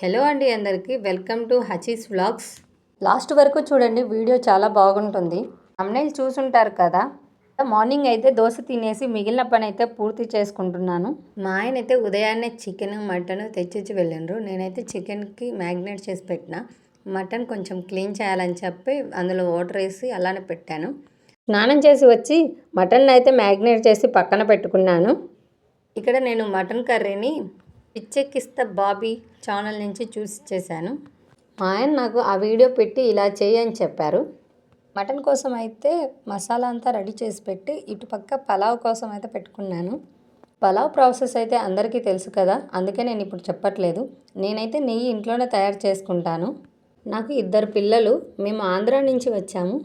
Hello అండి అందరికీ. Welcome to Hachi's vlogs. Last వరకు చూడండి వీడియో చాలా బాగుంటుంది. అమ్నైల్ చూసుంటారు కదా. మార్నింగ్ అయితే దోశ తినేసి మిగిలిన పని అయితే పూర్తి చేసుకుంటున్నాను. మా ఆయన అయితే ఉదయాన్నే చికెన్ మటన్ తెచ్చిచ్చి వెళ్ళిండ్రు. నేనైతే చికెన్కి మ్యాగ్నేట్ చేసి పెట్టిన. మటన్ కొంచెం క్లీన్ చేయాలని చెప్పి అందులో వాటర్ వేసి అలానే పెట్టాను. స్నానం చేసి వచ్చి మటన్ అయితే మ్యాగ్నేట్ చేసి పక్కన పెట్టుకున్నాను. ఇక్కడ నేను మటన్ కర్రీని పిచ్చెక్కిస్తా బాబీ ఛానల్ నుంచి చూసి చేశాను. మా ఆయన నాకు ఆ వీడియో పెట్టి ఇలా చేయని చెప్పారు. మటన్ కోసం అయితే మసాలా అంతా రెడీ చేసి పెట్టి ఇటుపక్క పలావ్ కోసం అయితే పెట్టుకున్నాను. పలావ్ ప్రాసెస్ అయితే అందరికీ తెలుసు కదా అందుకే నేను ఇప్పుడు చెప్పట్లేదు. నేనైతే నెయ్యి ఇంట్లోనే తయారు చేసుకుంటాను. నాకు ఇద్దరు పిల్లలు మేము ఆంధ్ర నుంచి వచ్చాము.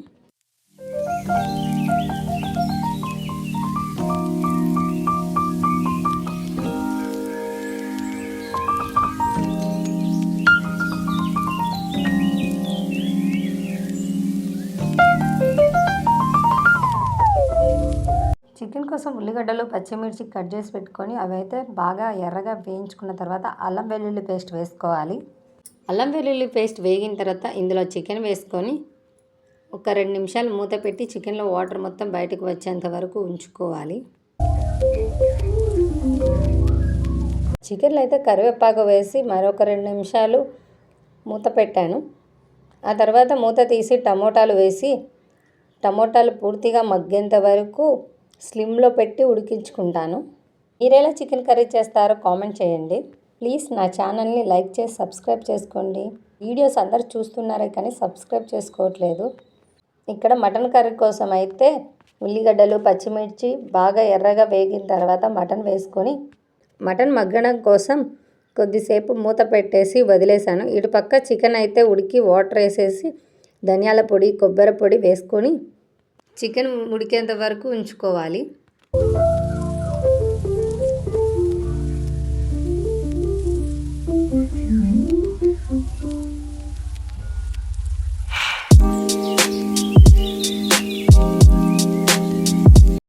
చికెన్ కోసం ఉల్లిగడ్డలు పచ్చిమిర్చి కట్ చేసి పెట్టుకొని అవి అయితే బాగా ఎర్రగా వేయించుకున్న తర్వాత అల్లం వెల్లుల్లి పేస్ట్ వేసుకోవాలి. అల్లం వెల్లుల్లి పేస్ట్ వేగిన తర్వాత ఇందులో చికెన్ వేసుకొని ఒక రెండు నిమిషాలు మూత పెట్టి చికెన్లో వాటర్ మొత్తం బయటకు వచ్చేంత వరకు ఉంచుకోవాలి. చికెన్లో అయితే కరివేపాకు వేసి మరొక రెండు నిమిషాలు మూత పెట్టాను. ఆ తర్వాత మూత తీసి టమోటాలు వేసి టమోటాలు పూర్తిగా మగ్గేంత వరకు స్లిమ్లో పెట్టి ఉడికించుకుంటాను. మీరెలా చికెన్ కర్రీ చేస్తారో కామెంట్ చేయండి. ప్లీజ్ నా ఛానల్ని లైక్ చేసి సబ్స్క్రైబ్ చేసుకోండి. వీడియోస్ అందరు చూస్తున్నారే కానీ సబ్స్క్రైబ్ చేసుకోవట్లేదు. ఇక్కడ మటన్ కర్రీ కోసం అయితే ఉల్లిగడ్డలు పచ్చిమిర్చి బాగా ఎర్రగా వేగిన తర్వాత మటన్ వేసుకొని మటన్ మగ్గడం కోసం కొద్దిసేపు మూత పెట్టేసి వదిలేశాను. ఇటు పక్క చికెన్ అయితే ఉడికి వాటర్ వేసేసి ధనియాల పొడి కొబ్బరి పొడి వేసుకొని చికెన్ ఉడికేంత వరకు ఉంచుకోవాలి.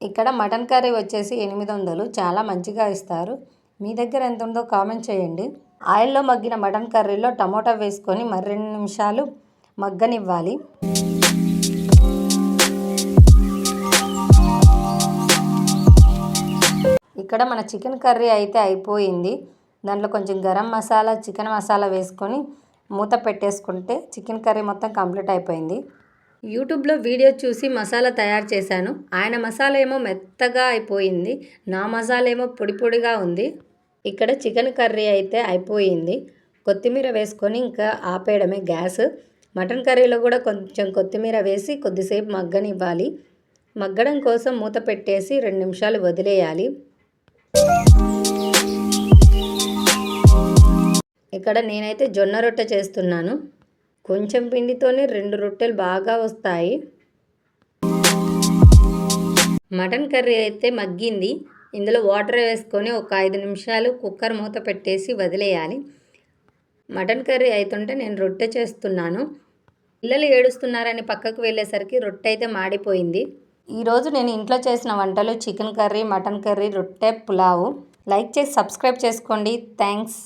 ఇక్కడ మటన్ కర్రీ వచ్చేసి ఎనిమిది వందలు. చాలా మంచిగా ఇస్తారు. మీ దగ్గర ఎంత ఉందో కామెంట్ చేయండి. ఆయిల్లో మగ్గిన మటన్ కర్రీలో టమోటా వేసుకొని మరి రెండు నిమిషాలు మగ్గనివ్వాలి. ఇక్కడ మన చికెన్ కర్రీ అయితే అయిపోయింది. దాంట్లో కొంచెం గరం మసాలా చికెన్ మసాలా వేసుకొని మూత పెట్టేసుకుంటే చికెన్ కర్రీ మొత్తం కంప్లీట్ అయిపోయింది. యూట్యూబ్లో వీడియో చూసి మసాలా తయారు చేశాను. ఆయన మసాలా ఏమో మెత్తగా అయిపోయింది. నా మసాలా ఏమో పొడి పొడిగా ఉంది. ఇక్కడ చికెన్ కర్రీ అయితే అయిపోయింది. కొత్తిమీర వేసుకొని ఇంకా ఆపేయడమే గ్యాస్. మటన్ కర్రీలో కూడా కొంచెం కొత్తిమీర వేసి కొద్దిసేపు మగ్గనివ్వాలి. మగ్గడం కోసం మూత పెట్టేసి రెండు నిమిషాలు వదిలేయాలి. ఇక్కడ నేనైతే జొన్న రొట్టె చేస్తున్నాను. కొంచెం పిండితోనే రెండు రొట్టెలు బాగా వస్తాయి. మటన్ కర్రీ అయితే మగ్గింది. ఇందులో వాటర్ వేసుకొని ఒక ఐదు నిమిషాలు కుక్కర్ మూత పెట్టేసి వదిలేయాలి. మటన్ కర్రీ అవుతుంటే నేను రొట్టె చేస్తున్నాను. పిల్లలు ఏడుస్తున్నారని పక్కకు వెళ్ళేసరికి రొట్టె అయితే మాడిపోయింది. ఈరోజు నేను ఇంట్లో చేసిన వంటలు చికెన్ కర్రీ మటన్ కర్రీ రొట్టె పులావు. లైక్ చేసి సబ్స్క్రైబ్ చేసుకోండి. థ్యాంక్స్